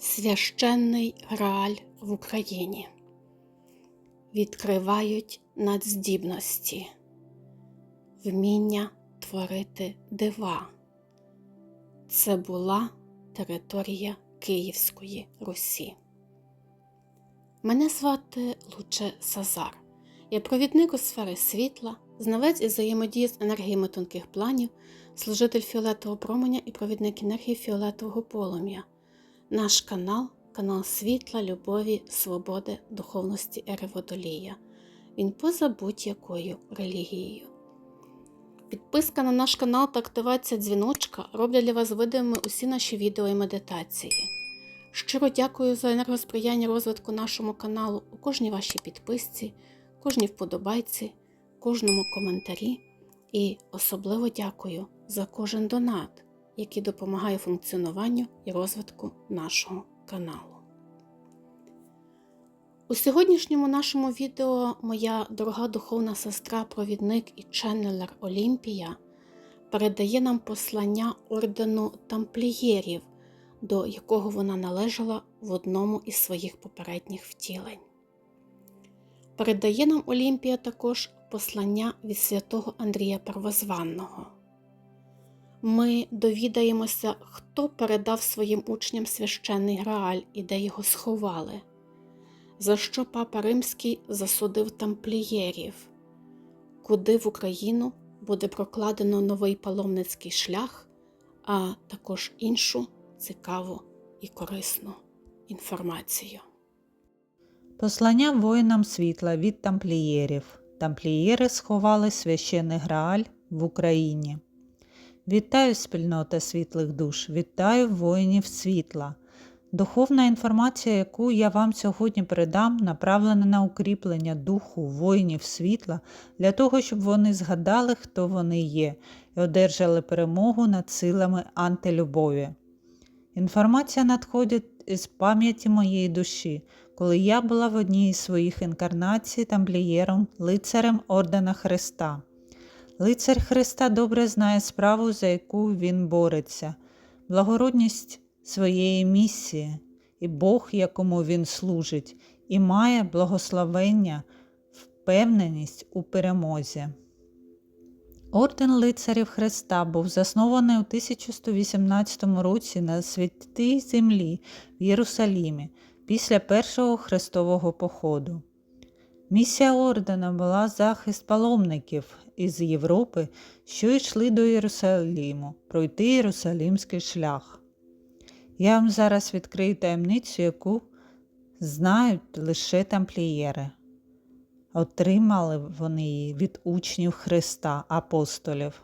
Священний Грааль в Україні відкривають надздібності, вміння творити дива. Це була територія Київської Русі. Мене звати Луче Сазар. Я провідник у сфери світла, знавець і взаємодії з енергіями тонких планів, служитель фіолетового променя і провідник енергії фіолетового полум'я. Наш канал канал світла, любові, свободи, духовності ери Водолія. Він поза будь-якою релігією. Підписка на наш канал та активація дзвіночка роблять для вас видимими усі наші відео і медитації. Щиро дякую за енергосприяння розвитку нашому каналу у кожній вашій підписці, кожній вподобайці, кожному коментарі і особливо дякую за кожен донат, який допомагає функціонуванню і розвитку нашого каналу. У сьогоднішньому нашому відео моя дорога духовна сестра, провідник і ченнелер Олімпія передає нам послання ордену тамплієрів, до якого вона належала в одному із своїх попередніх втілень. Передає нам Олімпія також послання від святого Андрія Первозванного. Ми довідаємося, хто передав своїм учням священний Грааль і де його сховали, за що Папа Римський засудив тамплієрів, куди в Україну буде прокладено новий паломницький шлях, а також іншу цікаву і корисну інформацію. Послання воїнам світла від тамплієрів. Тамплієри сховали священий Грааль в Україні. Вітаю спільнота світлих душ, вітаю воїнів світла. Духовна інформація, яку я вам сьогодні передам, направлена на укріплення духу воїнів світла для того, щоб вони згадали, хто вони є, і одержали перемогу над силами антилюбові. Інформація надходить із пам'яті моєї душі, коли я була в одній із своїх інкарнацій тамплієром, лицарем Ордена Христа. Лицар Христа добре знає справу, за яку він бореться, благородність своєї місії, і Бог, якому він служить, і має благословення, впевненість у перемозі. Орден лицарів Христа був заснований у 1118 році на святій землі в Єрусалімі після першого хрестового походу. Місія ордена була захист паломників із Європи, що йшли до Єрусаліму, пройти Єрусалімський шлях. Я вам зараз відкрию таємницю, яку знають лише тамплієри. Отримали вони її від учнів Христа, апостолів.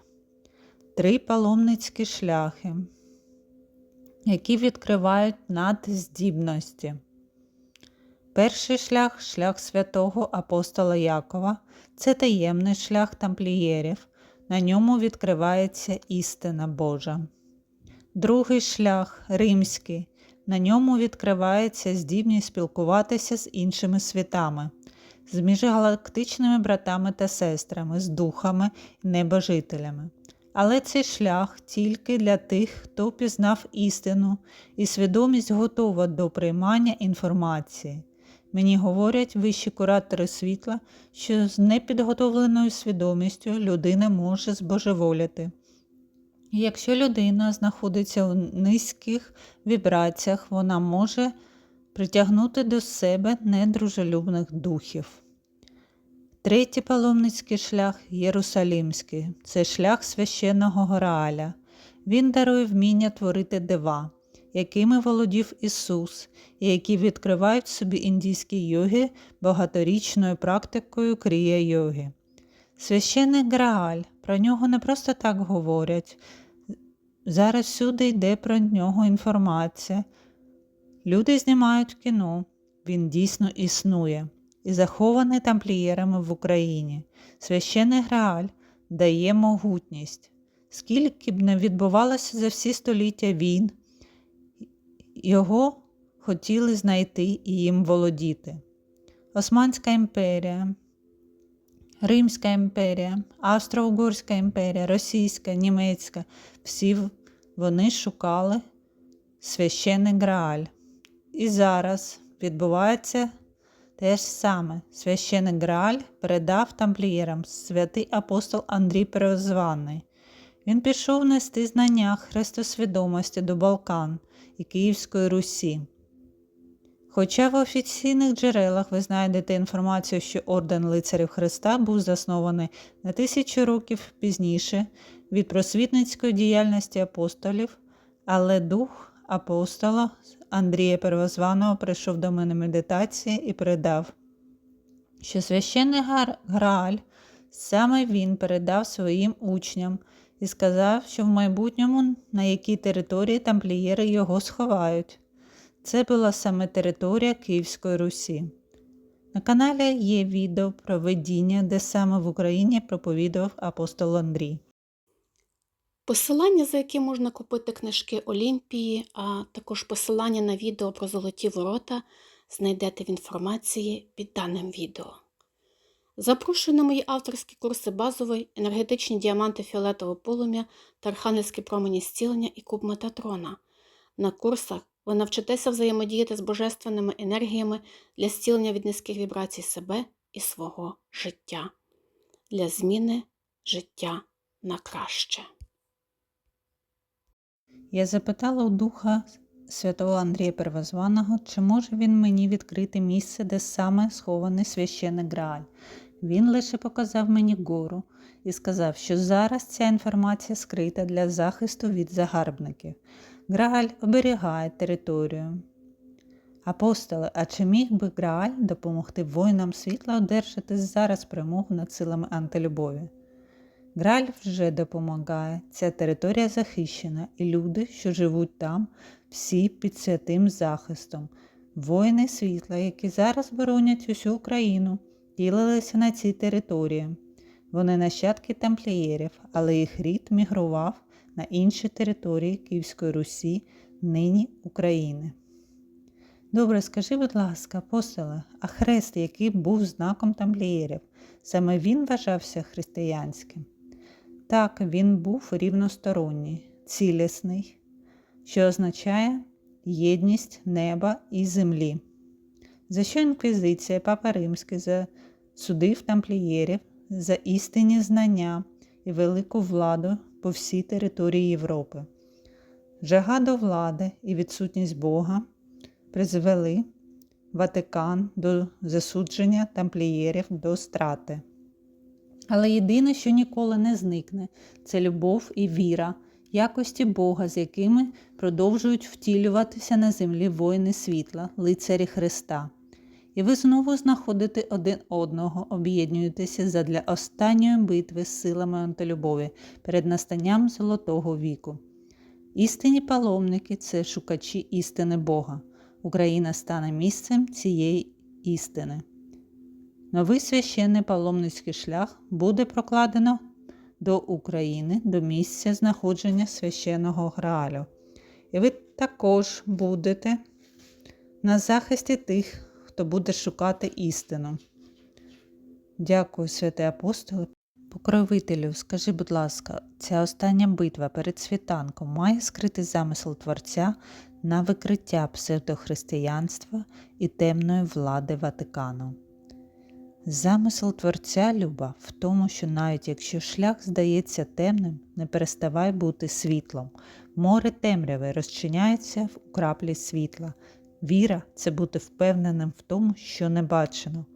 Три паломницькі шляхи, які відкривають надздібності. Перший шлях шлях святого апостола Якова, це таємний шлях тамплієрів, на ньому відкривається істина Божа. Другий шлях римський, на ньому відкривається здібність спілкуватися з іншими світами, з міжгалактичними братами та сестрами, з духами і небожителями. Але цей шлях тільки для тих, хто пізнав істину і свідомість готова до приймання інформації. Мені говорять вищі куратори світла, що з непідготовленою свідомістю людина може збожеволіти. Якщо людина знаходиться у низьких вібраціях, вона може притягнути до себе недружелюбних духів. Третій паломницький шлях Єрусалімський це шлях священного Грааля. Він дарує вміння творити дива, якими володів Ісус, і які відкривають собі індійські йоги багаторічною практикою крія йоги. Священний Грааль, про нього не просто так говорять. Зараз всюди йде про нього інформація. Люди знімають кіно, він дійсно існує і захований тамплієрами в Україні. Священний Грааль дає могутність. Скільки б не відбувалося за всі століття війн, його хотіли знайти і їм володіти. Османська імперія, Римська імперія, Австро-Угорська імперія, Російська, Німецька всі вони шукали священний Грааль. і зараз відбувається те ж саме. Священик Грааль передав тамплієрам святий апостол Андрій Перезваний. Він пішов нести знання хрестосвідомості до Балкан і Київської Русі. Хоча в офіційних джерелах ви знайдете інформацію, що орден лицарів Христа був заснований на тисячу років пізніше від просвітницької діяльності апостолів, але дух апостола Андрія Первозваного прийшов до мене медитації і передав, що священний Грааль саме він передав своїм учням і сказав, що в майбутньому на якій території тамплієри його сховають. Це була саме територія Київської Русі. На каналі є відео про видіння, де саме в Україні проповідував апостол Андрій. Посилання, за які можна купити книжки Олімпії, а також посилання на відео про золоті ворота знайдете в інформації під даним відео. Запрошую на мої авторські курси базовий, енергетичні діаманти фіолетового полум'я та промені зцілення і куб Метатрона. На курсах ви навчитеся взаємодіяти з божественними енергіями для зцілення від низьких вібрацій себе і свого життя, для зміни життя на краще. Я запитала у духа святого Андрія Первозваного, чи може він мені відкрити місце, де саме схований священик Грааль. Він лише показав мені гору і сказав, що зараз ця інформація скрита для захисту від загарбників. Грааль оберігає територію. Апостоли, а чи міг би Грааль допомогти воїнам світла одержати зараз перемогу над силами антилюбові? Граль вже допомагає. Ця територія захищена, і люди, що живуть там, всі під святим захистом. Воїни світла, які зараз боронять усю Україну, ділилися на цій території. Вони нащадки тамплієрів, але їх рід мігрував на інші території Київської Русі, нині України. Добре, скажи, будь ласка, апостоле, а хрест, який був знаком тамплієрів, саме він вважався християнським? Так, він був рівносторонній, цілісний, що означає єдність неба і землі. За що інквізиція Папа Римський засудив тамплієрів за істинні знання і велику владу по всій території Європи. Жага до влади і відсутність Бога призвели Ватикан до засудження тамплієрів до страти. Але єдине, що ніколи не зникне, це любов і віра, якості Бога, з якими продовжують втілюватися на землі воїни світла, лицарі Христа. І ви знову знаходите один одного, об'єднуєтеся задля останньої битви з силами антилюбові перед настанням Золотого віку. Істинні паломники це шукачі істини Бога. Україна стане місцем цієї істини. Новий священний паломницький шлях буде прокладено до України, до місця знаходження священного Граалю. І ви також будете на захисті тих, хто буде шукати істину. Дякую, святий апостоле. Покровителю, скажи, будь ласка, ця остання битва перед світанком має скритий замисел Творця на викриття псевдохристиянства і темної влади Ватикану. Замисел Творця Люба в тому, що навіть якщо шлях здається темним, не переставай бути світлом. Море темряви розчиняється в краплі світла. Віра це бути впевненим в тому, що не бачено,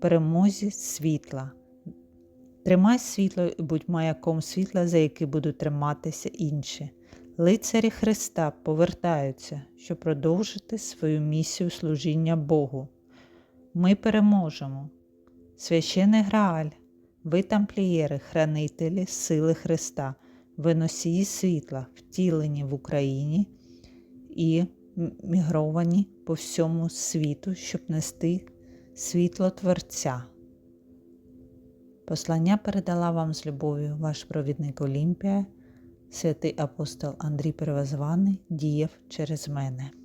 перемозі світла. Тримай світло і будь маяком світла, за який будуть триматися інші. Лицарі Христа повертаються, щоб продовжити свою місію служіння Богу. Ми переможемо. Священий Грааль, ви тамплієри, хранителі сили Христа, ви носії світла, втілені в Україні і мігровані по всьому світу, щоб нести світло Творця. Послання передала вам з любов'ю ваш провідник Олімпія, святий апостол Андрій Первозваний діяв через мене.